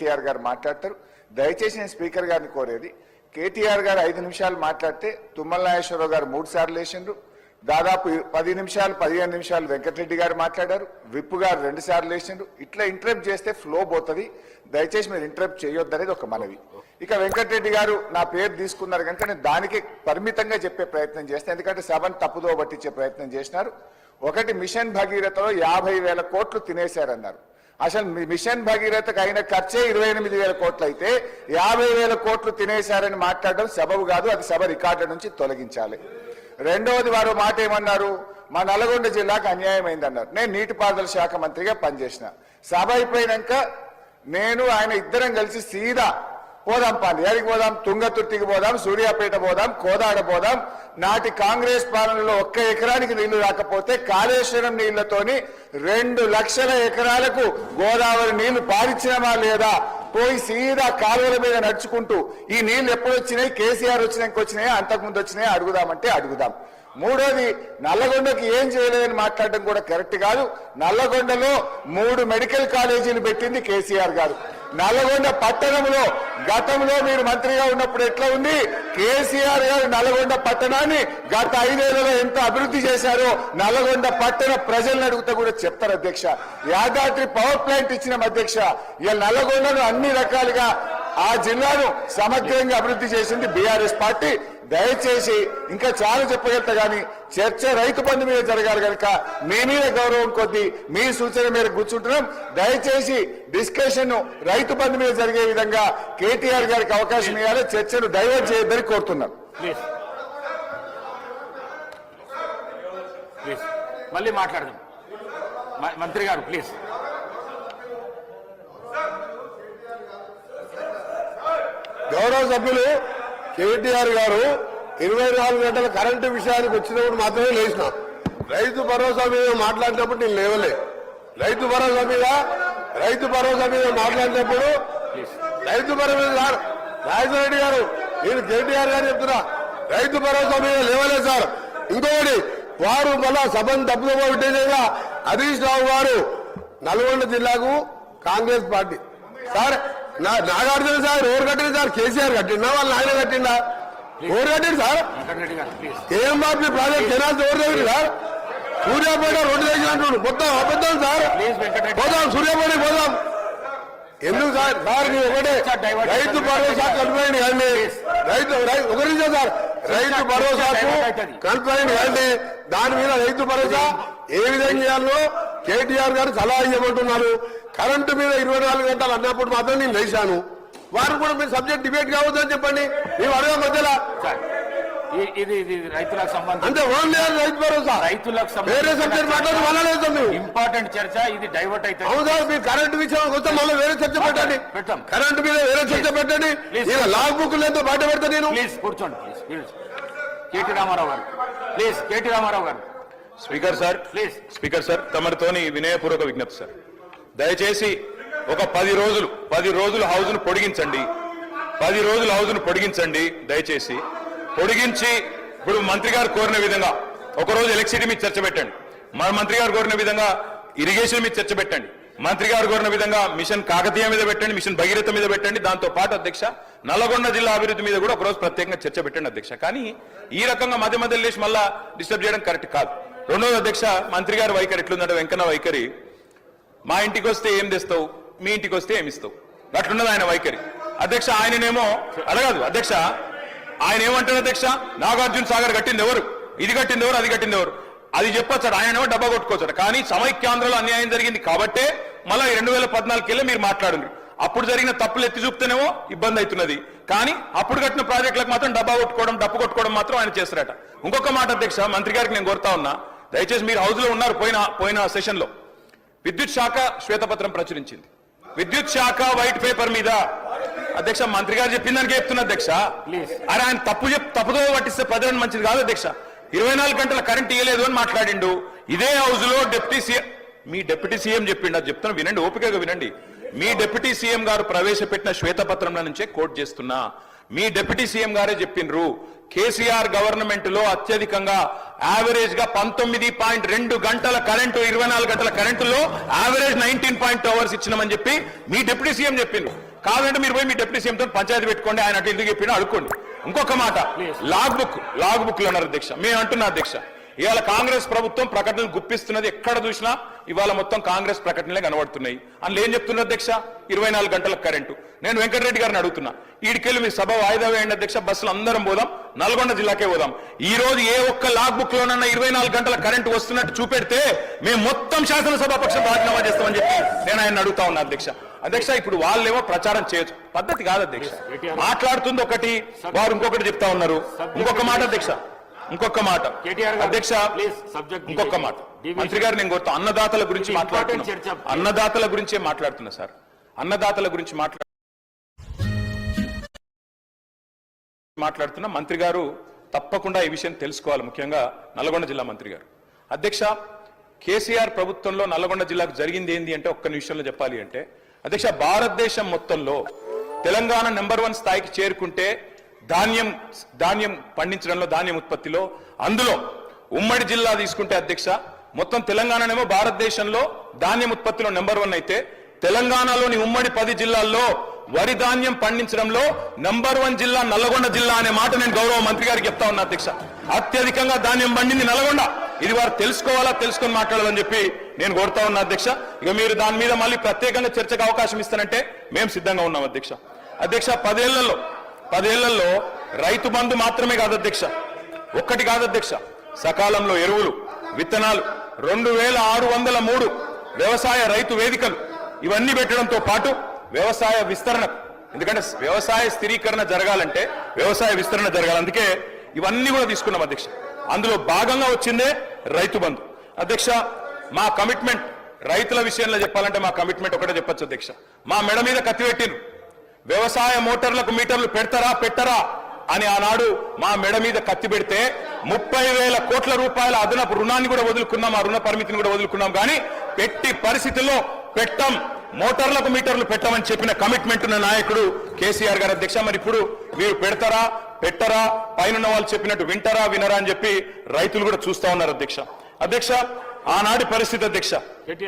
కేటీఆర్ గారు మాట్లాడతారు. దయచేసి నేను స్పీకర్ గారిని కోరేది కేటీఆర్ గారు ఐదు నిమిషాలు మాట్లాడితే తుమ్మల నాగేశ్వరరావు గారు మూడు సార్లు వేసిండ్రు దాదాపు పది నిమిషాలు పదిహేను నిమిషాలు వెంకటరెడ్డి గారు మాట్లాడారు. విప్పు గారు రెండు సార్లు వేసిండ్రు ఇట్లా ఇంటరప్ట్ చేస్తే ఫ్లో పోతుంది. దయచేసి మీరు ఇంటరప్ట్ చేయొద్దనేది ఒక మనవి. ఇక వెంకటరెడ్డి గారు నా పేరు తీసుకున్నారు కనుక నేను దానికి పరిమితంగా చెప్పే ప్రయత్నం చేస్తాను ఎందుకంటే సభను తప్పుదో పట్టించే ప్రయత్నం చేసినారు. ఒకటి మిషన్ భగీరథలో యాభై వేల కోట్లు తినేశారన్నారు. అసలు మీ మిషన్ భగీరథకు అయిన ఖర్చే ఇరవై ఎనిమిది వేల కోట్లు అయితే యాభై వేల కోట్లు తినేశారని మాట్లాడడం సబబు కాదు అది సభ రికార్డు నుంచి తొలగించాలి. రెండవది వారు మాట ఏమన్నారు? మా నల్గొండ జిల్లాకు అన్యాయం అయిందన్నారు. నేను నీటిపారుదల శాఖ మంత్రిగా పనిచేసిన. సభ అయిపోయినాక నేను ఆయన ఇద్దరం కలిసి సీదా పోదాం పాలి ఎక్కడికి పోదాం? తుంగతుర్తికి పోదాం సూర్యాపేట పోదాం కోదాడ పోదాం. నాటి కాంగ్రెస్ పాలనలో ఒక్క ఎకరానికి నీళ్ళు రాకపోతే కాళేశ్వరం నీళ్ళతోని రెండు లక్షల ఎకరాలకు గోదావరి నీళ్ళు పారిచ్చినమా లేదా? పోయి సీదా కాలువల మీద నడుచుకుంటూ ఈ నీళ్ళు ఎప్పుడు వచ్చినాయి కేసీఆర్ వచ్చినాక వచ్చినాయా అంతకుముందు వచ్చినాయా? అడుగుదామంటే అడుగుదాం. మూడోది నల్లగొండకి ఏం చేయలేదని మాట్లాడడం కూడా కరెక్ట్ కాదు. నల్లగొండలో మూడు మెడికల్ కాలేజీలు పెట్టింది కేసీఆర్ గారు. నల్లగొండ పట్టణంలో గతంలో మీరు మంత్రిగా ఉన్నప్పుడు ఎట్లా ఉంది? కేసీఆర్ గారు నల్గొండ పట్టణాన్ని గత ఐదేళ్ళలో ఎంత అభివృద్ధి చేశారో నల్గొండ పట్టణ ప్రజలను అడిగితే కూడా చెప్తారు అధ్యక్ష. యాదాద్రి పవర్ ప్లాంట్ ఇచ్చిన అధ్యక్ష. ఇలా నల్లగొండను అన్ని రకాలుగా ఆ జిల్లాను సమగ్రంగా అభివృద్ధి చేసింది బీఆర్ఎస్ పార్టీ. దయచేసి ఇంకా చాలా చెప్పగలుగుతా కానీ చర్చ రైతు బంధు మీద జరగాలి కనుక మీ మీద గౌరవం కొద్దీ మీ సూచన మేరకు కూర్చుంటున్నాం. దయచేసి డిస్కషన్ రైతు బంధు మీద జరిగే విధంగా కేటీఆర్ గారికి అవకాశం ఇవ్వాలి. చర్చను డైవర్ట్ చేయొద్దని కోరుతున్నాం. ప్లీజ్. ప్లీజ్. మళ్ళీ మాట్లాడదాం. మ- మంత్రి గారు ప్లీజ్. గౌరవ సభ్యులు కేటీఆర్ గారు ఇరవై నాలుగు గంటల కరెంటు విషయానికి వచ్చినప్పుడు మాత్రమే లేచిన. రైతు భరోసా మీద మాట్లాడినప్పుడు నేను లేవలే. రైతు భరోసా మీద రైతు భరోసా మీద మాట్లాడినప్పుడు రైతు భరోసా సార్ రాజేశ్వర రెడ్డి గారు నేను కేటీఆర్ గారు చెప్తున్నా రైతు భరోసా మీద లేవలేదు సార్. ఇంకొకటి వారు మళ్ళా సభను తప్పుదోవ పెట్టేదేగా హరీష్ రావు గారు నల్గొండ జిల్లాకు Congress party. Sir Nagarjuna sir ఎవరు కట్టింది సార్ కేసీఆర్ కట్టిండా? వాళ్ళ ఆయన కట్టిండా? ఎవరు కట్టింది సార్? ఏం బాబు ప్రాజెక్ట్ కెనాల్స్ ఎవరు దగ్గర సార్? సూర్యాపేట రోడ్డు దగ్గర అంటున్నాడు మొత్తం అబద్ధం సార్. పోదాం సూర్యాపేట పోదాం. ఎందుకు సార్? సార్ ನೀವು ఒకటే. రైతు భరోసా కంప్లైంట్ కానీ రైతు రై- ఒక నిమిషం సార్. రైతు భరోసాకు కంప్లైంట్ కానీ దాని మీద రైతు భరోసా ఏ విధంగా చేయాలో కేటీఆర్ గారు సలహా ఇవ్వమంటున్నారు. కరెంటు మీద ఇరవై నాలుగు గంటలు అన్నప్పుడు మాత్రం నేను లేచాను. వారు కూడా మీరు సబ్జెక్ట్ డిబేట్ కావద్దని చెప్పండి. మేము అడగ మధ్యలో. ఇది ఇది రైతులకు సంబంధించి అంటే ఓన్లీ రైతు భరోసా. రైతులకు వేరే సబ్జెక్ట్ మాట్లాడి మీరు ఇంపార్టెంట్ చర్చ ఇది డైవర్ట్ అయితే అవును సార్ మీరు కరెంట్ విషయం వస్తే మళ్ళీ వేరే చర్చ పెట్టండి. పెట్టాం. కరెంట్ మీద వేరే చర్చ పెట్టండి. Please. ఇలా లాగ్ బుక్ లేదో బయట పెడతా నేను. ప్లీజ్ కూర్చోండి ప్లీజ్ ప్లీజ్ కేటీ రామారావు గారు. ప్లీజ్ కేటీ రామారావు గారు. Speaker sir please speaker sir తమరితోని వినయపూర్వక విజ్ఞప్తి సార్. దయచేసి ఒక పది రోజులు పది రోజులు హౌస్ను పొడిగించండి. పది రోజులు హౌస్ను పొడిగించండి దయచేసి. పొడిగించి ఇప్పుడు మంత్రి గారు కోరిన విధంగా ఒక రోజు ఎలక్ట్రిసిటీ మీద చర్చ పెట్టండి. మన మంత్రి గారు కోరిన విధంగా ఇరిగేషన్ మీద చర్చ పెట్టండి. మంత్రి గారు కోరిన విధంగా మిషన్ కాకతీయ మీద పెట్టండి మిషన్ భగీరథ మీద పెట్టండి. దాంతో పాటు అధ్యక్ష నల్లగొండ జిల్లా అభివృద్ధి మీద కూడా ఒక రోజు ప్రత్యేకంగా చర్చ పెట్టండి అధ్యక్ష. కానీ ఈ రకంగా మధ్య మధ్యలో లేచి మళ్ళా డిస్టర్బ్ చేయడం కరెక్ట్ కాదు. రెండోది అధ్యక్ష మంత్రి గారి వైఖరి ఎట్లుందంటే వెంకన్న వైఖరి. మా ఇంటికి వస్తే ఏం తెస్తావు? మీ ఇంటికి వస్తే ఏమి ఇస్తావు? అట్లున్నది ఆయన వైఖరి. అధ్యక్ష ఆయననేమో అడగదు. అధ్యక్ష ఆయన ఏమంటాడు అధ్యక్ష? నాగార్జున సాగర్ కట్టింది ఎవరు? ఇది కట్టింది ఎవరు? అది కట్టింది ఎవరు? అది చెప్పొచ్చాడు ఆయనేమో డబ్బా కొట్టుకోవచ్చాడు కానీ సమైక్యాంధ్రలో అన్యాయం జరిగింది కాబట్టే మళ్ళీ రెండు వేల పద్నాలుగుకెళ్ళి మీరు మాట్లాడండి. అప్పుడు జరిగిన తప్పులు ఎత్తి చూపుతేనేమో ఇబ్బంది అవుతున్నది. కానీ అప్పుడు కట్టిన ప్రాజెక్టులకు మాత్రం డబ్బా కొట్టుకోవడం డప్పు కొట్టుకోవడం మాత్రం ఆయన చేస్తారట ఇంకొక మాట అధ్యక్ష మంత్రి గారికి నేను కోరుతా ఉన్నా. దయచేసి మీరు హౌస్లో ఉన్నారు పోయిన పోయిన సెషన్లో విద్యుత్ శాఖ శ్వేతపత్రం ప్రచురించింది. విద్యుత్ శాఖ వైట్ పేపర్ మీద. అధ్యక్ష మంత్రి గారు చెప్పిన దానికి చెప్తున్నా అధ్యక్ష. అరే ఆయన తప్పు చెప్ తప్పుదో పట్టిస్తే ప్రజలకు మంచిది కాదు అధ్యక్ష. ఇరవై నాలుగు గంటల కరెంట్ ఇవ్వలేదు అని మాట్లాడిండు. ఇదే హౌస్లో డిప్యూటీ సీఎం మీ డిప్యూటీ సీఎం చెప్పిండు. అది చెప్తున్నా వినండి ఓపికగా వినండి. మీ డిప్యూటీ సీఎం గారు ప్రవేశపెట్టిన శ్వేతపత్రంలో నుంచే కోట్ చేస్తున్నా. మీ డిప్యూటీ సీఎం గారే చెప్పిండ్రు. కేసీఆర్ గవర్నమెంట్లో అత్యధికంగా యావరేజ్గా పంతొమ్మిది పాయింట్ రెండు గంటల కరెంటు ఇరవై నాలుగు గంటల కరెంటులో యావరేజ్ నైన్టీన్ పాయింట్ అవర్స్ ఇచ్చినామని చెప్పి మీ డిప్యూటీ సీఎం చెప్పిండ్రు కాదంటే మీరు పోయి మీ డిప్యూటీ సీఎంతో పంచాయతీ పెట్టుకోండి ఆయన అటు ఎందుకు చెప్పినా అడుక్కోండి. ఇంకొక మాట లాగ్ బుక్ లాగ్ బుక్ అన్నారు అధ్యక్ష మేము అంటున్నా అధ్యక్ష ఇవాళ కాంగ్రెస్ ప్రభుత్వం ప్రకటనలు గుప్పిస్తున్నది ఎక్కడ చూసినా ఇవాళ మొత్తం కాంగ్రెస్ ప్రకటనలే కనబడుతున్నాయి. అందులో ఏం చెప్తున్నారు అధ్యక్ష? ఇరవై నాలుగు గంటల కరెంటు. నేను వెంకటరెడ్డి గారిని అడుగుతున్నా. ఈడికెళ్ళి మీ సభ వాయిదా వేయండి అధ్యక్ష బస్సులు అందరం పోదాం నల్గొండ జిల్లాకే పోదాం. ఈ రోజు ఏ ఒక్క లాగ్ బుక్ లోనన్నా ఇరవై నాలుగు గంటల కరెంటు వస్తున్నట్టు చూపెడితే మేము మొత్తం శాసనసభాపక్షం రాజీనామా చేస్తామని చెప్పి నేను ఆయన అడుగుతా ఉన్నా అధ్యక్ష. అధ్యక్ష ఇప్పుడు వాళ్ళేమో ప్రచారం చేయొచ్చు. పద్ధతి కాదు అధ్యక్ష. మాట్లాడుతుంది ఒకటి వారు ఇంకొకటి చెప్తా ఉన్నారు. ఇంకొక మాట అధ్యక్ష. ఇంకొక మాట అధ్యక్ష ఇంకొక. మాట. మంత్రి గారు నేను కోరుతా అన్నదాతల గురించి. మాట్లాడుతున్నా అన్నదాతల గురించే మాట్లాడుతున్నా సార్ అన్నదాతల గురించి మాట్లా మాట్లాడుతున్న మంత్రి గారు తప్పకుండా ఈ విషయం తెలుసుకోవాలి ముఖ్యంగా నల్గొండ జిల్లా మంత్రి గారు అధ్యక్ష కేసీఆర్ ప్రభుత్వంలో నల్గొండ జిల్లాకు జరిగింది ఏంది అంటే ఒక్క నిమిషంలో చెప్పాలి అంటే అధ్యక్ష భారతదేశం మొత్తంలో తెలంగాణ నెంబర్ వన్ స్థాయికి చేరుకుంటే ధాన్యం ధాన్యం పండించడంలో ధాన్యం ఉత్పత్తిలో అందులో ఉమ్మడి జిల్లా తీసుకుంటే అధ్యక్ష మొత్తం తెలంగాణనేమో భారతదేశంలో ధాన్యం ఉత్పత్తిలో నెంబర్ వన్ అయితే తెలంగాణలోని ఉమ్మడి పది జిల్లాల్లో వరి ధాన్యం పండించడంలో నంబర్ వన్ జిల్లా నల్లగొండ జిల్లా అనే మాట నేను గౌరవ మంత్రి గారికి చెప్తా ఉన్నా అధ్యక్ష. అత్యధికంగా ధాన్యం పండింది నల్గొండ. ఇది వారు తెలుసుకోవాలా తెలుసుకొని మాట్లాడాలని చెప్పి నేను కోరుతా ఉన్నా అధ్యక్ష. ఇక మీరు దాని మీద మళ్ళీ ప్రత్యేకంగా చర్చకు అవకాశం ఇస్తానంటే మేము సిద్ధంగా ఉన్నాం అధ్యక్ష. అధ్యక్ష పదేళ్ళలో పదేళ్ళలో రైతు బంధు మాత్రమే కాదు అధ్యక్ష. ఒక్కటి కాదు అధ్యక్ష. సకాలంలో ఎరువులు విత్తనాలు రెండు వేల ఆరు వందల మూడు వ్యవసాయ రైతు వేదికలు ఇవన్నీ పెట్టడంతో పాటు వ్యవసాయ విస్తరణ ఎందుకంటే వ్యవసాయ స్థిరీకరణ జరగాలంటే వ్యవసాయ విస్తరణ జరగాలి. అందుకే ఇవన్నీ కూడా తీసుకున్నాం అధ్యక్ష. అందులో భాగంగా వచ్చిందే రైతు బంధు. అధ్యక్ష మా కమిట్మెంట్ రైతుల విషయంలో చెప్పాలంటే మా కమిట్మెంట్ ఒకటే చెప్పొచ్చు అధ్యక్ష. మా మెడ మీద కత్తిపెట్టినరు వ్యవసాయ మోటార్లకు మీటర్లు పెడతారా పెట్టరా అని ఆనాడు మా మెడ మీద కత్తి పెడితే ముప్పై వేల కోట్ల రూపాయల అదనపు రుణాన్ని కూడా వదులుకున్నాం ఆ రుణ పరిమితిని కూడా వదులుకున్నాం. కానీ పెట్టి పరిస్థితుల్లో పెట్టం మోటార్లకు మీటర్లు పెట్టమని చెప్పిన కమిట్మెంట్ ఉన్న నాయకుడు కేసీఆర్ గారు అధ్యక్ష. మరి ఇప్పుడు మీరు పెడతారా పెట్టరా పైన వాళ్ళు చెప్పినట్టు వింటారా వినరా అని చెప్పి రైతులు కూడా చూస్తా ఉన్నారు అధ్యక్ష. అధ్యక్ష ఆనాటి పరిస్థితి అధ్యక్ష.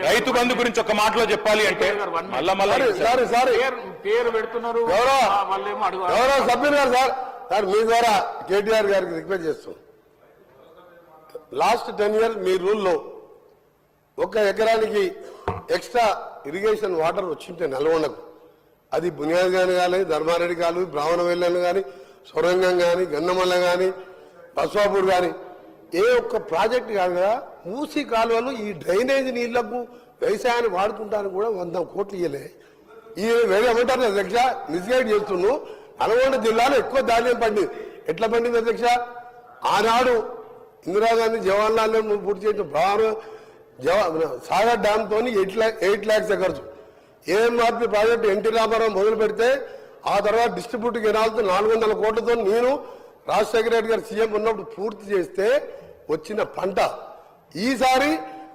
రైతు బంధు గురించి ఒక మాటలో చెప్పాలి అంటే మళ్ళా మళ్ళా సారీ సారీ పేరు పేరు పెడుతున్నారు. గౌరవ సభ్యులు గారు సార్. సార్ మీ ద్వారా కేటీఆర్ గారికి రిక్వెస్ట్ చేస్తాం. లాస్ట్ టెన్ ఇయర్స్ మీ రూల్లో ఒక ఎకరానికి ఎక్స్ట్రా ఇరిగేషన్ వాటర్ వచ్చింటే నల్గొండకు. అది బునియాద్ గాని కానీ ధర్మారెడ్డి కాలు బ్రాహ్మణ వెళ్ళని కానీ సొరంగం కానీ గన్నమల్ల కానీ బస్వాపూర్ కానీ ఏ ఒక్క ప్రాజెక్ట్ కాదు కదా మూసి కాలువలు ఈ డ్రైనేజ్ నీళ్ళకు వ్యవసాయాన్ని వాడుకుంటానికి కూడా వంద కోట్లు ఇయ్యలే. ఈ వేరే ఏమంటారు అధ్యక్ష? మిస్గైడ్ చేస్తున్నాను నల్గొండ జిల్లాలో ఎక్కువ ధాన్యం పండింది ఎట్లా పండింది అధ్యక్ష? ఆనాడు ఇందిరాగాంధీ జవహర్లాల్ నెహ్రూ పూర్తి చేసిన ప్రధాన జవా సాగర్ డ్యామ్ తోని ఎయిట్ ల్యాక్ ఎయిట్ ల్యాక్స్ ఖర్చు ఏఎంఆర్పి ప్రాజెక్టు ఎన్టీ రామారావు మొదలు పెడితే ఆ తర్వాత డిస్ట్రిబ్యూట్ కెనాల్తో నాలుగు వందల కోట్లతో నేను రాజశేఖర రెడ్డి గారు సీఎం ఉన్నప్పుడు పూర్తి చేస్తే వచ్చిన పంట ఈసారి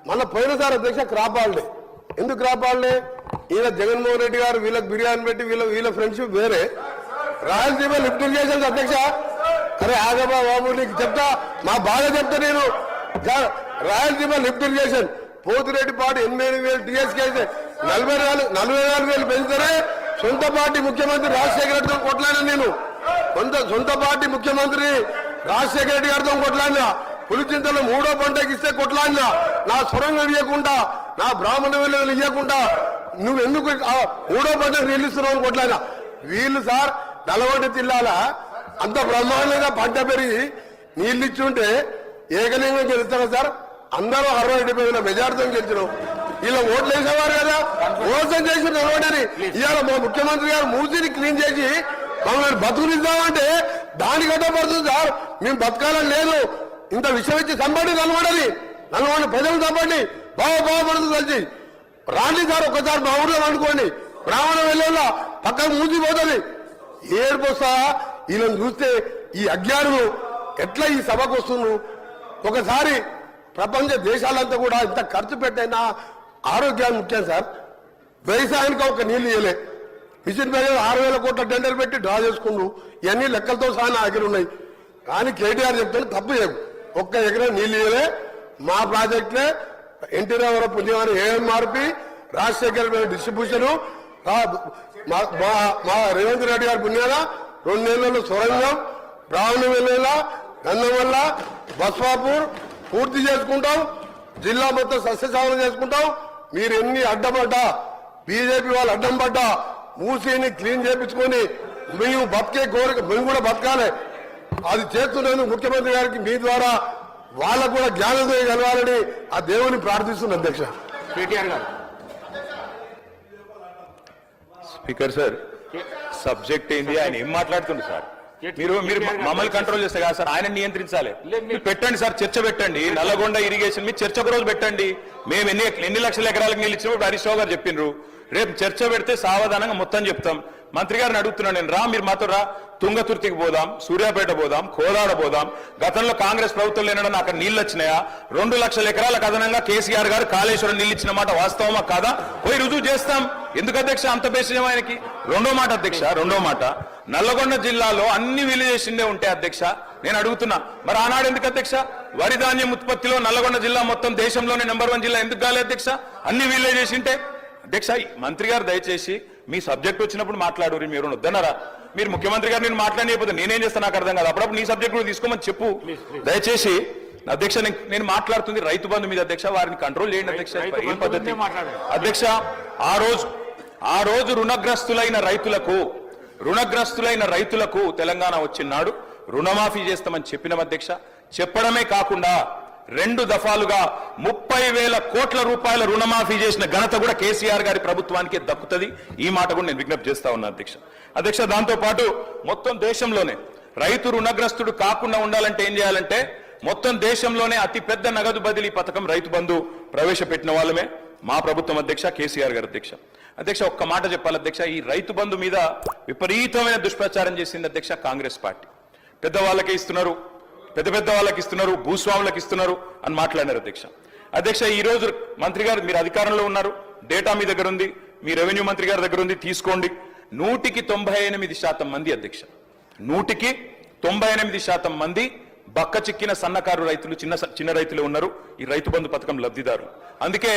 మన పోయినసారి అధ్యక్ష క్రాప్ హాలిడే. ఎందుకు క్రాప్ హాలిడే? ఈయన జగన్మోహన్ రెడ్డి గారు వీళ్ళకి బిర్యానీ పెట్టి వీళ్ళ వీళ్ళ ఫ్రెండ్షిప్ వేరే. రాయలసీమ లిఫ్ట్ ఇరిగేషన్ అధ్యక్ష. అరే ఆగబా బాబు నీకు చెప్తా. మా బాధ చెప్తా నేను. Rayalaseema lift irrigation. పోతిరెడ్డి పాటు ఎనిమిది వేలు టీఎస్కే అయితే నలభై నాలుగు నలభై నాలుగు వేలు పెంచుతారే సొంత పార్టీ ముఖ్యమంత్రి రాజశేఖర రెడ్డితో కొట్లాడాను నేను. సొంత సొంత పార్టీ ముఖ్యమంత్రి రాజశేఖర రెడ్డి గారితో కొట్లాడినా పులిచింతలు మూడో పంటకి ఇస్తే కొట్లాడినా నా సొరంగం ఇవ్వకుండా నా బ్రాహ్మణ విలువలు ఇవ్వకుండా నువ్వు ఎందుకు మూడో పంటకు నిలుస్తున్నావు అని కొట్లాడినా? వీళ్ళు సార్ నల్గొండ జిల్లాల అంత బ్రహ్మాండంగా పంట పెరిగి నీళ్ళు ఇచ్చుంటే ఏకలింగం గెలుస్తారా సార్? అందరూ అరవై డెబ్బై వేల మెజార్టీతో గెలిచినాం. ఇలా ఓట్లు వేసేవారు కదా? మోసం చేసి నిలబడని ఇవాళ మా ముఖ్యమంత్రి గారు మూసిని క్లీన్ చేసి మమ్మల్ని బతుకునిద్దామంటే దానికి పడుతుంది సార్. మేము బతకాలని లేదు. ఇంత విషయం ఇచ్చి చంపండి నల్గొండని నల్గొండ ప్రజలు చంపండి బాగా బాగుపడుతుంది కలిసి రాండి సార్ ఒక్కసారి మా ఊర్లో అనుకోండి. బ్రాహ్మణ వెళ్ళేలా పక్కకు మూసిపోతుంది ఏడుపోస్తా వీళ్ళని చూస్తే ఈ అజ్ఞానులు ఎట్లా ఈ సభకు వస్తున్నారు? ఒకసారి ప్రపంచ దేశాలంతా కూడా ఇంత ఖర్చు పెట్టైనా ఆరోగ్యాన్ని ముఖ్యం సార్. వ్యవసాయానికి ఒక నీళ్ళు ఇవ్వలే మిషన్ పేరు ఆరు వేల కోట్ల టెండర్ పెట్టి డ్రా చేసుకుండు. ఇవన్నీ లెక్కలతో సహా నా దగ్గర ఉన్నాయి. కానీ కేటీఆర్ చెప్తాను తప్పు చేయకు. ఒక్క ఎకరం నీళ్ళు ఇవ్వలే. మా ప్రాజెక్టులే ఎన్టీ రామారావు పుణ్యమాని ఏఎంఆర్పి రాజశేఖర్ డిస్ట్రిబ్యూషన్ మా మా మా రేవంత్ రెడ్డి గారి పుణ్యాల రెండు నెలల్లో సొరంగం బ్రాహ్మణ వెళ్ళేలా గంధం బస్వాపూర్ పూర్తి చేసుకుంటాం. జిల్లా మొత్తం సస్యశామలం చేసుకుంటాం. మీరు ఎన్ని అడ్డపడ్డా బీజేపీ వాళ్ళు అడ్డం పడ్డా మూసీని క్లీన్ చేపించుకొని మేము బతికే కోరిక మేము కూడా బతకాలి. అది చేస్తున్నందుకు ముఖ్యమంత్రి గారికి మీ ద్వారా వాళ్ళకు కూడా జ్ఞానోదయం కలగాలని ఆ దేవుని ప్రార్థిస్తున్న అధ్యక్ష. కేటీఆర్ గారు. స్పీకర్ సార్ సబ్జెక్ట్ ఏంది? ఆయన ఏం మాట్లాడుతుంది సార్? మీరు మీరు మమ్మల్ని కంట్రోల్ చేస్తే కదా సార్? ఆయన నియంత్రించాలి. మీరు పెట్టండి సార్ చర్చ పెట్టండి. నల్లగొండ ఇరిగేషన్ మీరు చర్చ ఒక రోజు పెట్టండి. మేము ఎన్ని ఎన్ని లక్షల ఎకరాలకు నీళ్ళు ఇచ్చినప్పుడు హరీష్ రావు గారు చెప్పిండ్రు రేపు చర్చ పెడితే సావధానంగా మొత్తం చెప్తాం. మంత్రి గారిని అడుగుతున్నాను నేను రా మీరు మాతో రా. తుంగతుర్తికి పోదాం సూర్యాపేట పోదాం కోదాడ పోదాం. గతంలో కాంగ్రెస్ ప్రభుత్వం లేనడం అక్కడ నీళ్ళు వచ్చినాయా? రెండు లక్షల ఎకరాల కథనంగా కేసీఆర్ గారు కాళేశ్వరం నీళ్ళు ఇచ్చిన మాట వాస్తవమా కాదా? పోయి రుజువు చేస్తాం. ఎందుకు అధ్యక్ష? అంత బేసిజం ఆయనకి. రెండో మాట అధ్యక్ష రెండో మాట. నల్లగొండ జిల్లాలో అన్ని విలేజేషన్లే ఉంటాయి అధ్యక్ష. నేను అడుగుతున్నా. మరి ఆనాడు ఎందుకు అధ్యక్ష? వరి ధాన్యం ఉత్పత్తిలో నల్లగొండ జిల్లా మొత్తం దేశంలోనే నెంబర్ వన్ జిల్లా. ఎందుకు కాలే అధ్యక్ష? అన్ని విలేజెస్ ఉంటే అధ్యక్ష మంత్రి గారు దయచేసి మీ సబ్జెక్ట్ వచ్చినప్పుడు మాట్లాడు మీరు వద్దన్నారా? మీరు ముఖ్యమంత్రి గారు నేను మాట్లాడకపోతే నేనేం చేస్తాను నాకు అర్థం కాదు. అప్పుడప్పుడు నీ సబ్జెక్ట్ కూడా తీసుకోమని చెప్పు. దయచేసి అధ్యక్ష నేను- మాట్లాడుతుంది రైతు బంధు మీద అధ్యక్ష వారిని కంట్రోల్ చేయండి అధ్యక్ష ఏం పద్ధతి. అధ్యక్ష ఆ రోజు ఆ రోజు రుణగ్రస్తులైన రైతులకు రుణగ్రస్తులైన రైతులకు తెలంగాణ వచ్చినాడు. రుణమాఫీ చేస్తామని చెప్పిన అధ్యక్ష. చెప్పడమే కాకుండా రెండు దఫాలుగా ముప్పై వేల కోట్ల రూపాయల రుణమాఫీ చేసిన ఘనత కూడా కేసీఆర్ గారి ప్రభుత్వానికే దక్కుతుంది. ఈ మాట కూడా నేను విజ్ఞప్తి చేస్తా ఉన్నా అధ్యక్ష. అధ్యక్ష దాంతో పాటు మొత్తం దేశంలోనే రైతు రుణగ్రస్తుడు కాకుండా ఉండాలంటే ఏం చేయాలంటే మొత్తం దేశంలోనే అతి పెద్ద నగదు బదిలీ పథకం రైతు బంధు ప్రవేశపెట్టిన వాళ్ళమే. మా ప్రభుత్వం అధ్యక్ష కేసీఆర్ గారు అధ్యక్ష. అధ్యక్ష ఒక్క మాట చెప్పాలి అధ్యక్ష. ఈ రైతు బంధు మీద విపరీతమైన దుష్ప్రచారం చేసింది అధ్యక్ష కాంగ్రెస్ పార్టీ. పెద్దవాళ్ళకే ఇస్తున్నారు పెద్ద పెద్ద వాళ్ళకి ఇస్తున్నారు భూస్వాములకు ఇస్తున్నారు అని మాట్లాడినారు అధ్యక్ష. అధ్యక్ష ఈ రోజు మంత్రి గారు మీరు అధికారంలో ఉన్నారు డేటా మీ దగ్గర ఉంది మీ రెవెన్యూ మంత్రి గారి దగ్గర ఉంది తీసుకోండి. నూటికి తొంభై ఎనిమిది శాతం మంది అధ్యక్ష. నూటికి తొంభై ఎనిమిది శాతం మంది బక్క చిక్కిన సన్నకారు రైతులు చిన్న చిన్న రైతులు ఉన్నారు ఈ రైతు బంధు పథకం లబ్ధిదారు అందుకే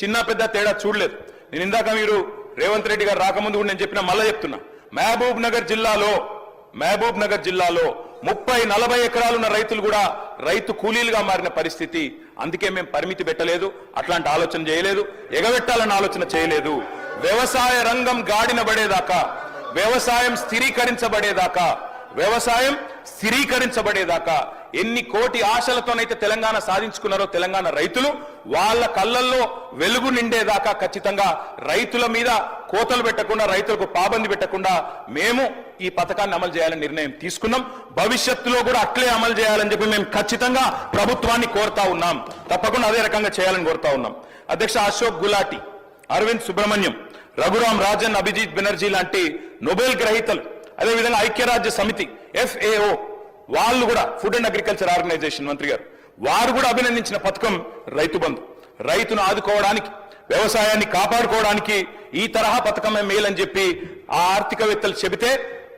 చిన్న పెద్ద తేడా చూడలేదు. నేను ఇందాక మీరు రేవంత్ రెడ్డి గారు రాకముందు కూడా నేను చెప్పిన మళ్ళా చెప్తున్నా. మహబూబ్ నగర్ జిల్లాలో మహబూబ్ నగర్ జిల్లాలో ముప్పై నలభై ఎకరాలున్న రైతులు కూడా రైతు కూలీలుగా మారిన పరిస్థితి. అందుకే మేము పరిమితి పెట్టలేదు అట్లాంటి ఆలోచన చేయలేదు ఎగబెట్టాలన్న ఆలోచన చేయలేదు. వ్యవసాయ రంగం గాడిన పడేదాకా వ్యవసాయం స్థిరీకరించబడేదాకా వ్యవసాయం స్థిరీకరించబడేదాకా ఎన్ని కోటి ఆశలతోనైతే తెలంగాణ సాధించుకున్నారో తెలంగాణ రైతులు వాళ్ళ కళ్ళల్లో వెలుగు నిండేదాకా ఖచ్చితంగా రైతుల మీద కోతలు పెట్టకుండా రైతులకు పాబంది పెట్టకుండా మేము ఈ పథకాన్ని అమలు చేయాలని నిర్ణయం తీసుకున్నాం. భవిష్యత్తులో కూడా అట్లే అమలు చేయాలని చెప్పి మేము ఖచ్చితంగా ప్రభుత్వాన్ని కోరుతా ఉన్నాం. తప్పకుండా అదే రకంగా చేయాలని కోరుతా ఉన్నాం. అధ్యక్ష అశోక్ గులాటి అరవింద్ సుబ్రహ్మణ్యం రఘురాం రాజన్ అభిజిత్ బెనర్జీ లాంటి నొబెల్ గ్రహీతలు అదేవిధంగా ఐక్యరాజ్య సమితి ఎఫ్ఏఓ వాళ్ళు కూడా ఫుడ్ అండ్ అగ్రికల్చర్ ఆర్గనైజేషన్ మంత్రి గారు. వారు కూడా అభినందించిన పథకం రైతు బంధు. రైతును ఆదుకోవడానికి వ్యవసాయాన్ని కాపాడుకోవడానికి ఈ తరహా పథకమే మేలని చెప్పి ఆ ఆర్థికవేత్తలు చెబితే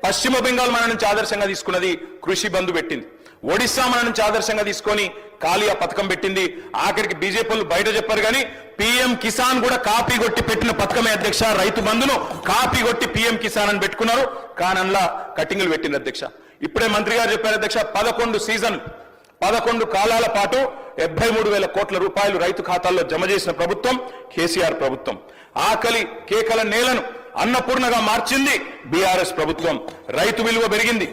పశ్చిమ బెంగాల్ మన నుంచి ఆదర్శంగా తీసుకున్నది కృషి బంధు పెట్టింది. ఒడిశా మన నుంచి ఆదర్శంగా తీసుకొని కాళీ ఆ పథకం పెట్టింది. ఆఖరికి బీజేపీ బయట చెప్పారు కానీ పీఎం కిసాన్ కూడా కాపీ కొట్టి పెట్టిన పథకమే అధ్యక్ష. రైతు బంధును కాపీ కొట్టి పీఎం కిసాన్ అని పెట్టుకున్నారు. కానన్లా కట్టింగులు పెట్టింది అధ్యక్ష. ఇప్పుడే మంత్రి గారు చెప్పారు అధ్యక్ష పదకొండు సీజన్ పదకొండు కాలాల పాటు డెబ్బై మూడు వేల కోట్ల రూపాయలు రైతు ఖాతాల్లో జమ చేసిన ప్రభుత్వం కేసీఆర్ ప్రభుత్వం. ఆకలి కేకల నేలను అన్నపూర్ణగా మార్చింది బీఆర్ఎస్ ప్రభుత్వం. రైతు విలువ పెరిగింది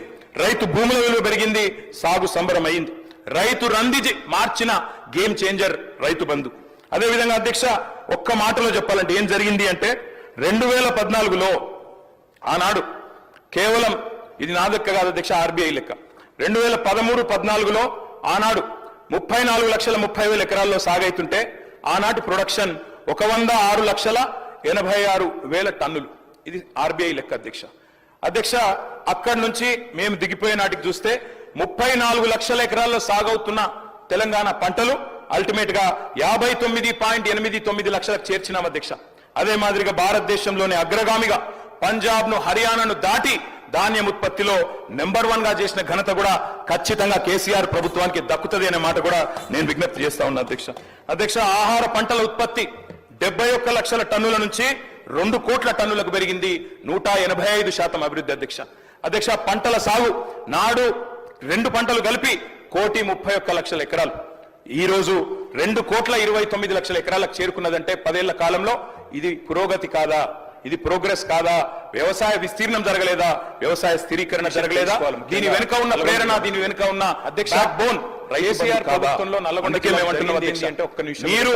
రైతు భూముల విలువ పెరిగింది సాగు సంబరం అయింది రైతు రంది మార్చిన గేమ్ చేంజర్ రైతు బంధు. అదేవిధంగా అధ్యక్ష ఒక్క మాటలో చెప్పాలంటే ఏం జరిగింది అంటే రెండు వేల పద్నాలుగులో ఆనాడు కేవలం ఇది నా లెక్క కాదు అధ్యక్ష ఆర్బీఐ లెక్క. రెండు వేల పదమూడు పద్నాలుగులో ఆనాడు ముప్పై నాలుగు లక్షల ముప్పై వేల ఎకరాల్లో సాగైతుంటే ఆనాటి ప్రొడక్షన్ ఒక వంద ఆరు లక్షల ఎనభై ఆరు వేల టన్నులు. ఇది ఆర్బీఐ లెక్క అధ్యక్ష. అధ్యక్ష అక్కడి నుంచి మేము దిగిపోయే నాటికి చూస్తే ముప్పై నాలుగు లక్షల ఎకరాల్లో సాగవుతున్న తెలంగాణ పంటలు అల్టిమేట్గా యాభై తొమ్మిది పాయింట్ ఎనిమిది తొమ్మిది లక్షలకు చేర్చినాం అధ్యక్ష. అదే మాదిరిగా భారతదేశంలోని అగ్రగామిగా పంజాబ్ను హర్యానాను దాటి ధాన్యం ఉత్పత్తిలో నెంబర్ వన్గా చేసిన ఘనత కూడా ఖచ్చితంగా కేసీఆర్ ప్రభుత్వానికి దక్కుతుంది అనే మాట కూడా నేను విజ్ఞప్తి చేస్తా ఉన్నా అధ్యక్ష. అధ్యక్ష ఆహార పంటల ఉత్పత్తి డెబ్బై ఒక్క లక్షల టన్నుల నుంచి రెండు కోట్ల టన్నులకు పెరిగింది నూట ఎనభై ఐదు శాతం అభివృద్ధి అధ్యక్ష. అధ్యక్ష పంటల సాగు నాడు రెండు పంటలు కలిపి కోటి ముప్పై ఒక్క లక్షల ఎకరాలు. ఈ రోజు రెండు కోట్ల ఇరవై తొమ్మిది లక్షల ఎకరాలకు చేరుకున్నదంటే పదేళ్ళ కాలంలో ఇది పురోగతి కాదా? ఇది ప్రోగ్రెస్ కాదా? వ్యవసాయ విస్తీర్ణం జరగలేదా? వ్యవసాయ స్థిరీకరణ జరగలేదా? దీని వెనుక ఉన్న ప్రేరణ దీని వెనుక ఉన్న అధ్యక్ష బోన్ కేసీఆర్ ప్రభుత్వంలో నల్లగొండకి మేమంటున్నాం అధ్యక్ష అంటే ఒక్క నిమిషం మీరు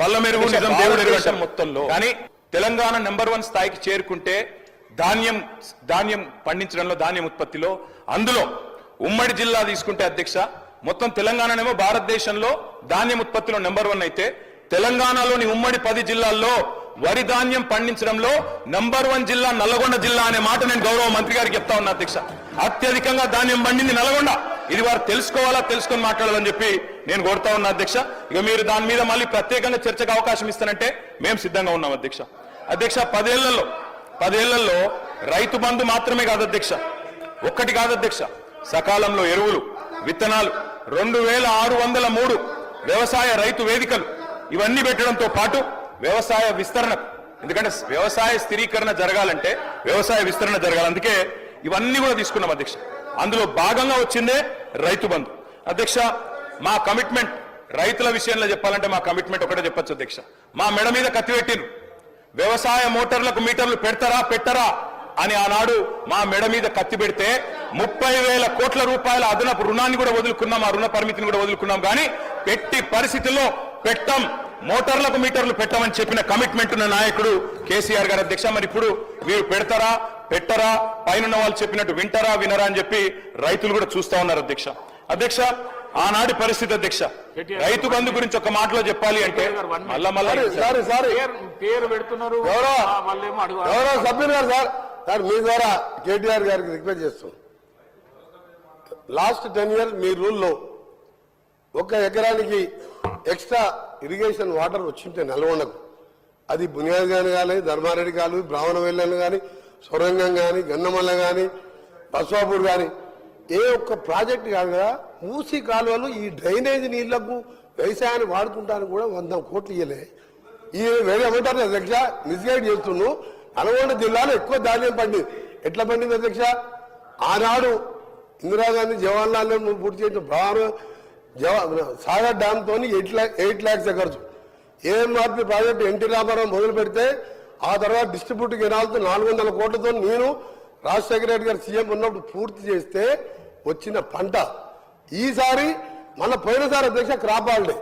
పల్ల మెరుగు నిజం దేవుడు ఎరుగంటాం మొత్తంలో కానీ తెలంగాణ నెంబర్ వన్ స్థాయికి చేరుకుంటే ధాన్యం ధాన్యం పండించడంలో ధాన్యం ఉత్పత్తిలో అందులో ఉమ్మడి జిల్లా తీసుకుంటే అధ్యక్ష మొత్తం తెలంగాణనేమో భారతదేశంలో ధాన్యం ఉత్పత్తిలో నెంబర్ వన్ అయితే తెలంగాణలోని ఉమ్మడి పది జిల్లాల్లో వరి ధాన్యం పండించడంలో నంబర్ వన్ జిల్లా నల్లగొండ జిల్లా అనే మాట నేను గౌరవ మంత్రి గారికి చెప్తా ఉన్నా అధ్యక్ష. అత్యధికంగా ధాన్యం పండింది నల్గొండ ఇది వారు తెలుసుకోవాలా తెలుసుకొని మాట్లాడాలని చెప్పి నేను కోరుతా ఉన్నా అధ్యక్ష. ఇక మీరు దాని మీద మళ్ళీ ప్రత్యేకంగా చర్చకు అవకాశం ఇస్తానంటే మేము సిద్ధంగా ఉన్నాం అధ్యక్ష. అధ్యక్ష పదేళ్ళలో పదేళ్ళలో రైతు బంధు మాత్రమే కాదు అధ్యక్ష. ఒక్కటి కాదు అధ్యక్ష. సకాలంలో ఎరువులు విత్తనాలు రెండు వేల ఆరు వందల మూడు వ్యవసాయ రైతు వేదికలు ఇవన్నీ పెట్టడంతో పాటు వ్యవసాయ విస్తరణ. ఎందుకంటే వ్యవసాయ స్థిరీకరణ జరగాలంటే వ్యవసాయ విస్తరణ జరగాలి. అందుకే ఇవన్నీ కూడా తీసుకున్నాం అధ్యక్ష. అందులో భాగంగా వచ్చిందే రైతు బంధు. అధ్యక్ష మా కమిట్మెంట్ రైతుల విషయంలో చెప్పాలంటే మా కమిట్మెంట్ ఒకటే చెప్పొచ్చు అధ్యక్ష. మా మెడ మీద కత్తిపెట్టిను వ్యవసాయ మోటార్లకు మీటర్లు పెడతారా పెట్టరా అని ఆనాడు మా మెడ మీద కత్తి పెడితే ముప్పై వేల కోట్ల రూపాయల అదనపు రుణాన్ని కూడా వదులుకున్నాం ఆ రుణ పరిమితిని కూడా వదులుకున్నాం. కానీ పెట్టి పరిస్థితుల్లో పెట్టం. మోటార్లకు మీటర్లు పెట్టమని చెప్పిన కమిట్మెంట్ ఉన్న నాయకుడు కేసీఆర్ గారు అధ్యక్ష. మరి ఇప్పుడు మీరు పెడతారా పెట్టరా పైన వాళ్ళు చెప్పినట్టు వింటారా వినరా అని చెప్పి రైతులు కూడా చూస్తా ఉన్నారు అధ్యక్ష. అధ్యక్ష ఆనాటి పరిస్థితి అధ్యక్ష. రైతు బంధు గురించి ఒక మాటలో చెప్పాలి అంటే మళ్ళా మళ్ళా సారీ సారీ పేరు పేరు పెడుతున్నారు. సభ్యులు గారు సార్. సార్ మీ ద్వారా కేటీఆర్ గారికి రిక్వెస్ట్ చేస్తాం. లాస్ట్ టెన్ ఇయర్స్ మీ రూల్లో ఒక ఎకరానికి ఎక్స్ట్రా ఇరిగేషన్ వాటర్ వచ్చింటే నల్గొండకు. అది బునియాద్ గాని కానీ ధర్మారెడ్డి కాలు బ్రాహ్మణ వెళ్ళను కానీ సొరంగం కానీ గన్నమల్ల కానీ బస్వాపూర్ కానీ ఏ ఒక్క ప్రాజెక్ట్ కాదు కదా మూసి కాలువలు ఈ డ్రైనేజ్ నీళ్ళకు వ్యవసాయాన్ని వాడుకుంటానికి కూడా వంద కోట్లు ఇయ్యలే. ఈ వేరే ఏమంటారు అధ్యక్ష? మిస్గైడ్ చేస్తున్నావు నల్గొండ జిల్లాలో ఎక్కువ ధాన్యం పండింది ఎట్లా పండింది అధ్యక్ష? ఆనాడు ఇందిరాగాంధీ జవహర్లాల్ నెహ్రూ పూర్తి చేసిన ప్రధాన జవా- సాగర్ డ్యామ్ తోని ఎయిట్ ల్యాక్ ఎయిట్ ల్యాక్స్ ఖర్చు ఏఎంఆర్పి ప్రాజెక్టు ఎన్టీ రామారావు మొదలు పెడితే ఆ తర్వాత డిస్ట్రిబ్యూట్ కెనాల్తో నాలుగు వందల కోట్లతో నేను రాజశేఖర రెడ్డి గారు సీఎం ఉన్నప్పుడు పూర్తి చేస్తే వచ్చిన పంట. ఈసారి మన పోయినసారి అధ్యక్ష క్రాప్ హాలిడే.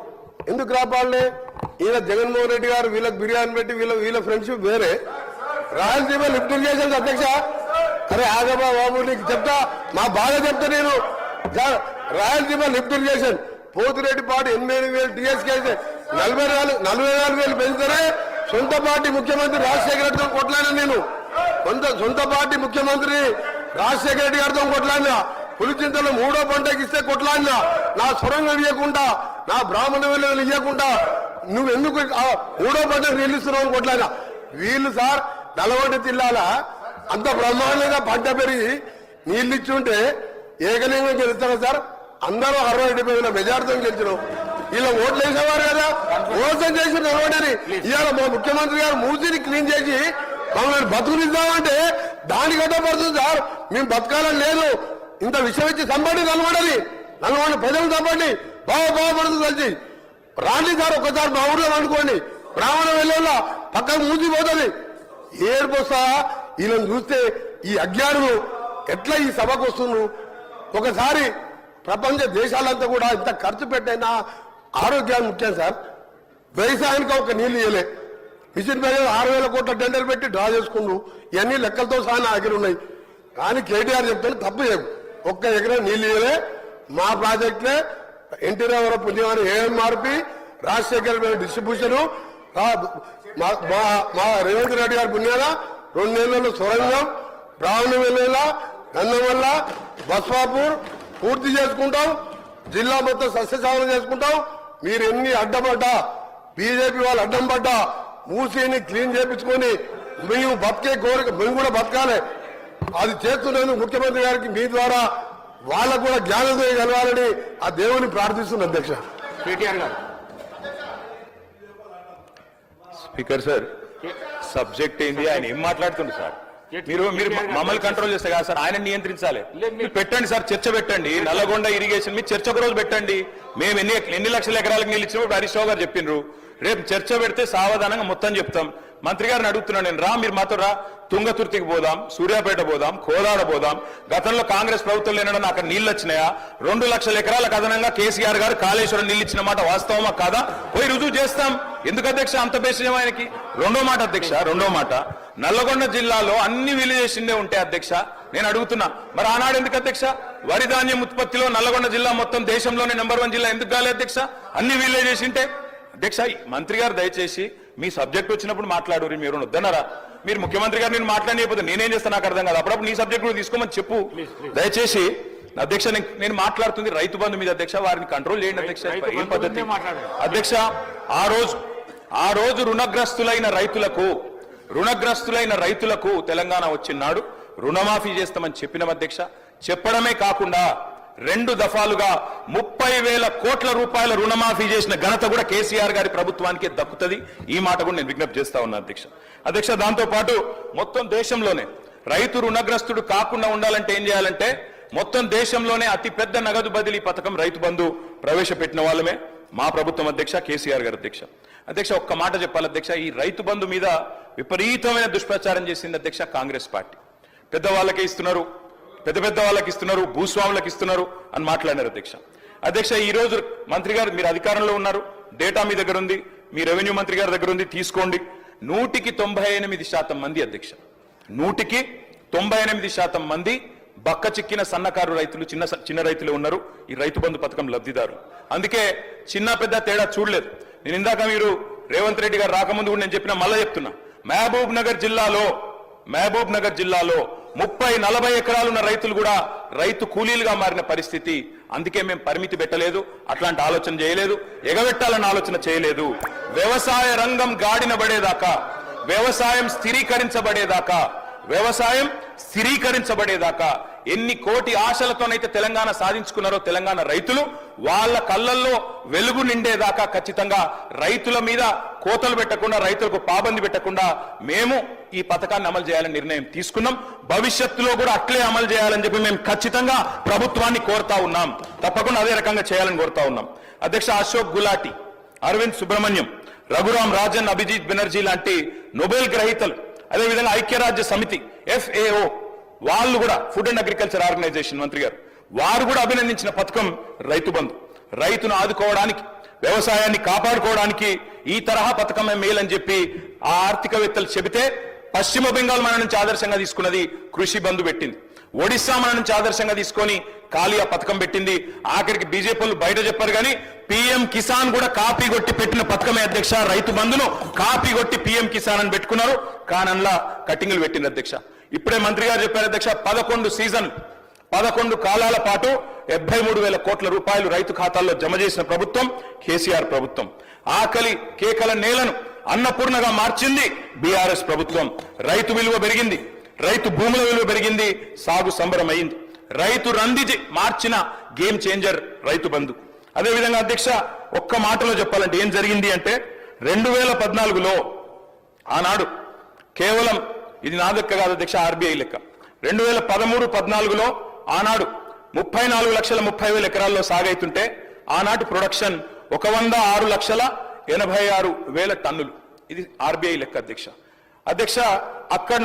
ఎందుకు క్రాప్ హాలిడే? ఈయన జగన్మోహన్ రెడ్డి గారు వీళ్ళకి బిర్యానీ పెట్టి వీళ్ళ వీళ్ళ ఫ్రెండ్షిప్ వేరే. రాయలసీమ లిఫ్ట్ ఇరిగేషన్ అధ్యక్ష. అరే ఆగబా బాబు నీకు చెప్తా. మా బాధ చెప్తా నేను. Rayalaseema lift irrigation. పోతిరెడ్డి పాటు ఎనిమిది వేలు టీఎస్కే అయితే నలభై నాలుగు నలభై నాలుగు వేలు పెంచితేనే సొంత పార్టీ ముఖ్యమంత్రి రాజశేఖర రెడ్డితో కొట్లాడిన నేను? సొంత సొంత పార్టీ ముఖ్యమంత్రి రాజశేఖర రెడ్డి గారితో కొట్లాడినా? పులిచింతలు మూడో పంటకి ఇస్తే కొట్లాడినా? నా సొరంగం ఇవ్వకుండా నా బ్రాహ్మణ విలువలు ఇవ్వకుండా నువ్వు ఎందుకు మూడో పంటకు నిలుస్తున్నావు ఇస్తున్నావు కొట్లాడినా? వీళ్ళు సార్ నల్గొండ జిల్లాల అంత బ్రహ్మాండంగా పంట పెరిగి నీళ్ళు ఇచ్చుంటే ఏకలింగం గెలుస్తారు సార్? అందరూ అరవై డెబ్బై వేల మెజార్టీతో గెలిచినాం ఇలా ఓట్లు వేసేవారు కదా. మోసం చేసి నల్గొండని ఇవాళ మా ముఖ్యమంత్రి గారు మూసిని క్లీన్ చేసి మమ్మల్ని బతుకునిద్దామంటే దానికి పడుతుంది సార్. మేము బతకాలని లేదు. ఇంత విషయం ఇచ్చి సంపండి నల్గొండని నల్గొండ ప్రజలు సంపండి. బాగా బాగుపడుతుంది కలిసి. రాండి సార్ ఒక్కసారి మా ఊర్లో అనుకోండి బ్రాహ్మణ వెళ్ళేలా పక్కకు మూసిపోతుంది ఏడుపోస్తా వీళ్ళని చూస్తే ఈ అజ్ఞానులు ఎట్లా ఈ సభకు వస్తున్నారు? ఒకసారి ప్రపంచ దేశాలంతా కూడా ఇంత ఖర్చు పెట్టైనా ఆరోగ్యాన్ని ముఖ్యం సార్. వ్యవసాయానికి ఒక నీళ్ళు ఇవ్వలే మిషన్ మీద ఆరు వేల కోట్ల టెండర్ పెట్టి డ్రా చేసుకున్నావు ఇవన్నీ లెక్కలతో సహా నా దగ్గర ఉన్నాయి. కానీ కేటీఆర్ చెప్తాను తప్పు చేయకు. ఒక్క ఎకరం నీళ్ళు ఇవ్వలే మా ప్రాజెక్టులే ఎన్టీ రామారావు పుణ్యవారి ఏఎంఆర్పి రాజశేఖర్ డిస్ట్రిబ్యూషన్ మా మా- మా రేవంత్ రెడ్డి గారి పుణ్యాల రెండు నెలల్లో సొరంగం బ్రాహ్మణ వెళ్ళేలా గంధం బస్వాపూర్ పూర్తి చేసుకుంటాం జిల్లా మొత్తం సస్యశామనం చేసుకుంటాం. మీరు ఎన్ని అడ్డపడ్డా బీజేపీ వాళ్ళు అడ్డం పడ్డా మూసీని క్లీన్ చేపించుకొని మేము బతికే కోరిక మేము కూడా బతకాలి. అది చేస్తున్నందుకు ముఖ్యమంత్రి గారికి మీ ద్వారా వాళ్ళకు కూడా జ్ఞానోదయం కలగాలని ఆ దేవుని ప్రార్థిస్తున్న అధ్యక్ష. కేటీఆర్ గారు. స్పీకర్ సార్ సబ్జెక్ట్ ఏంది? ఆయన ఏం మాట్లాడుతుండ్రు సార్? మీరు మీరు మమ్మల్ని కంట్రోల్ చేస్తే కాదు సార్ ఆయన నియంత్రించాలి. మీరు పెట్టండి సార్ చర్చ పెట్టండి. నల్లగొండ ఇరిగేషన్ మీరు చర్చ ఒక రోజు పెట్టండి. మేము ఎన్ని ఎన్ని లక్షల ఎకరాలకు నీళ్ళు ఇచ్చినప్పుడు హరీష్ రావు గారు చెప్పిండ్రు రేపు చర్చ పెడితే సావధానంగా మొత్తం చెప్తాం. మంత్రి గారిని అడుగుతున్నాను నేను రా మీరు మాతో రా. తుంగతుర్తికి పోదాం సూర్యాపేట పోదాం కోదాడ పోదాం. గతంలో కాంగ్రెస్ ప్రభుత్వం లేనడం అక్కడ నీళ్ళు వచ్చినాయా? రెండు లక్షల ఎకరాలకు అదనంగా కేసీఆర్ గారు కాళేశ్వరం నీళ్ళు ఇచ్చిన మాట వాస్తవమా కాదా? పోయి రుజువు చేస్తాం. ఎందుకు అధ్యక్ష? అంత బేసిజం ఆయనకి. రెండో మాట అధ్యక్ష రెండో మాట. నల్లగొండ జిల్లాలో అన్ని విలేజెసిందే ఉంటాయి అధ్యక్ష నేను అడుగుతున్నా. మరి ఆనాడు ఎందుకు అధ్యక్ష? వరి ధాన్యం ఉత్పత్తిలో నల్లగొండ జిల్లా మొత్తం దేశంలోనే నెంబర్ వన్ జిల్లా ఎందుకు కాలే అధ్యక్ష? అన్ని విలేజెస్ ఉంటే అధ్యక్ష మంత్రి గారు దయచేసి మీ సబ్జెక్ట్ వచ్చినప్పుడు మాట్లాడు మీరు వద్దన్నారా? మీరు ముఖ్యమంత్రి గారు నేను మాట్లాడకపోతే నేనేం చేస్తాను నాకు అర్థం కాదు. అప్పుడప్పుడు నీ సబ్జెక్ట్ కూడా తీసుకోమని చెప్పు. దయచేసి అధ్యక్ష నేను- మాట్లాడుతుంది రైతు బంధు మీద అధ్యక్ష వారిని కంట్రోల్ చేయండి అధ్యక్ష ఏం పద్ధతి. అధ్యక్ష ఆ రోజు ఆ రోజు రుణగ్రస్తులైన రైతులకు రుణగ్రస్తులైన రైతులకు తెలంగాణ వచ్చినాడు రుణమాఫీ చేస్తామని చెప్పిన అధ్యక్ష. చెప్పడమే కాకుండా రెండు దఫాలుగా ముప్పై వేల కోట్ల రూపాయల రుణమాఫీ చేసిన ఘనత కూడా కేసీఆర్ గారి ప్రభుత్వానికే దక్కుతుంది. ఈ మాట కూడా నేను విజ్ఞప్తి చేస్తా ఉన్నా అధ్యక్ష. అధ్యక్ష దాంతో పాటు మొత్తం దేశంలోనే రైతు రుణగ్రస్తుడు కాకుండా ఉండాలంటే ఏం చేయాలంటే మొత్తం దేశంలోనే అతిపెద్ద నగదు బదిలీ పథకం రైతు బంధు ప్రవేశపెట్టిన వాళ్ళమే మా ప్రభుత్వం అధ్యక్ష కేసీఆర్ గారు అధ్యక్ష. అధ్యక్ష ఒక్క మాట చెప్పాలి అధ్యక్ష. ఈ రైతు బంధు మీద విపరీతమైన దుష్ప్రచారం చేసింది అధ్యక్ష కాంగ్రెస్ పార్టీ. పెద్దవాళ్ళకే ఇస్తున్నారు పెద్ద పెద్ద వాళ్ళకి ఇస్తున్నారు భూస్వాములకు ఇస్తున్నారు అని మాట్లాడినారు అధ్యక్ష. అధ్యక్ష ఈ రోజు మంత్రి గారు మీరు అధికారంలో ఉన్నారు డేటా మీ దగ్గర ఉంది మీ రెవెన్యూ మంత్రి గారి దగ్గర ఉంది తీసుకోండి. నూటికి తొంభై ఎనిమిది శాతం మంది అధ్యక్ష. నూటికి తొంభై ఎనిమిది శాతం మంది బక్క చిక్కిన సన్నకారు రైతులు చిన్న చిన్న రైతులు ఉన్నారు ఈ రైతు బంధు పథకం లబ్ధిదారు. అందుకే చిన్న పెద్ద తేడా చూడలేదు. నేను ఇందాక మీరు రేవంత్ రెడ్డి గారు రాకముందు కూడా నేను చెప్పిన మళ్ళీ చెప్తున్నా. మహబూబ్ నగర్ జిల్లాలో మహబూబ్ నగర్ జిల్లాలో ముప్పై నలభై ఎకరాలున్న రైతులు కూడా రైతు కూలీలుగా మారిన పరిస్థితి. అందుకే మేము పరిమితి పెట్టలేదు అట్లాంటి ఆలోచన చేయలేదు ఎగబెట్టాలన్న ఆలోచన చేయలేదు. వ్యవసాయ రంగం గాడిన పడేదాకా వ్యవసాయం స్థిరీకరించబడేదాకా వ్యవసాయం స్థిరీకరించబడేదాకా ఎన్ని కోటి ఆశలతోనైతే తెలంగాణ సాధించుకున్నారో తెలంగాణ రైతులు వాళ్ళ కళ్ళల్లో వెలుగు నిండేదాకా ఖచ్చితంగా రైతుల మీద కోతలు పెట్టకుండా రైతులకు పాబంది పెట్టకుండా మేము ఈ పథకాన్ని అమలు చేయాలని నిర్ణయం తీసుకున్నాం. భవిష్యత్తులో కూడా అట్లే అమలు చేయాలని చెప్పి మేము ఖచ్చితంగా ప్రభుత్వాన్ని కోరుతా ఉన్నాం. తప్పకుండా అదే రకంగా చేయాలని కోరుతా ఉన్నాం. అధ్యక్ష అశోక్ గులాటి అరవింద్ సుబ్రహ్మణ్యం రఘురాం రాజన్ అభిజిత్ బెనర్జీ లాంటి నొబెల్ గ్రహీతలు అదేవిధంగా ఐక్యరాజ్య సమితి ఎఫ్ఏఓ వాళ్ళు కూడా ఫుడ్ అండ్ అగ్రికల్చర్ ఆర్గనైజేషన్ మంత్రి గారు వారు కూడా అభినందించిన పథకం రైతు బంధు. రైతును ఆదుకోవడానికి వ్యవసాయాన్ని కాపాడుకోవడానికి ఈ తరహా పథకమే మేలని చెప్పి ఆ ఆర్థికవేత్తలు చెబితే పశ్చిమ బెంగాల్ మన నుంచి ఆదర్శంగా తీసుకున్నది కృషి బంధు పెట్టింది. ఒడిశా మన నుంచి ఆదర్శంగా తీసుకొని కాళీ ఆ పథకం పెట్టింది. ఆఖరికి బీజేపీ బయట చెప్పారు కానీ పీఎం కిసాన్ కూడా కాపీ కొట్టి పెట్టిన పథకమే అధ్యక్ష. రైతు బంధును కాపీ కొట్టి పీఎం కిసాన్ అని పెట్టుకున్నారు. కానన్లా కటింగ్లు పెట్టింది అధ్యక్ష. ఇప్పుడే మంత్రి గారు చెప్పారు అధ్యక్ష పదకొండు సీజన్ పదకొండు కాలాల పాటు డెబ్బై మూడు వేల కోట్ల రూపాయలు రైతు ఖాతాల్లో జమ చేసిన ప్రభుత్వం కేసీఆర్ ప్రభుత్వం. ఆకలి కేకల నేలను అన్నపూర్ణగా మార్చింది బీఆర్ఎస్ ప్రభుత్వం. రైతు విలువ పెరిగింది రైతు భూముల విలువ పెరిగింది సాగు సంబరం అయింది. రైతు రంది మార్చిన గేమ్ చేంజర్ రైతు బంధు. అదేవిధంగా అధ్యక్ష ఒక్క మాటలో చెప్పాలంటే ఏం జరిగింది అంటే రెండు వేల పద్నాలుగులో ఆనాడు కేవలం ఇది నా లెక్క కాదు అధ్యక్ష ఆర్బీఐ లెక్క. రెండు వేల పదమూడు పద్నాలుగులో ఆనాడు ముప్పై నాలుగు లక్షల ముప్పై వేల ఎకరాల్లో సాగైతుంటే ఆనాటి ప్రొడక్షన్ ఒక వంద ఆరు లక్షల ఎనభై ఆరు వేల టన్నులు. ఇది ఆర్బీఐ లెక్క అధ్యక్ష అధ్యక్ష అక్కడి నుంచి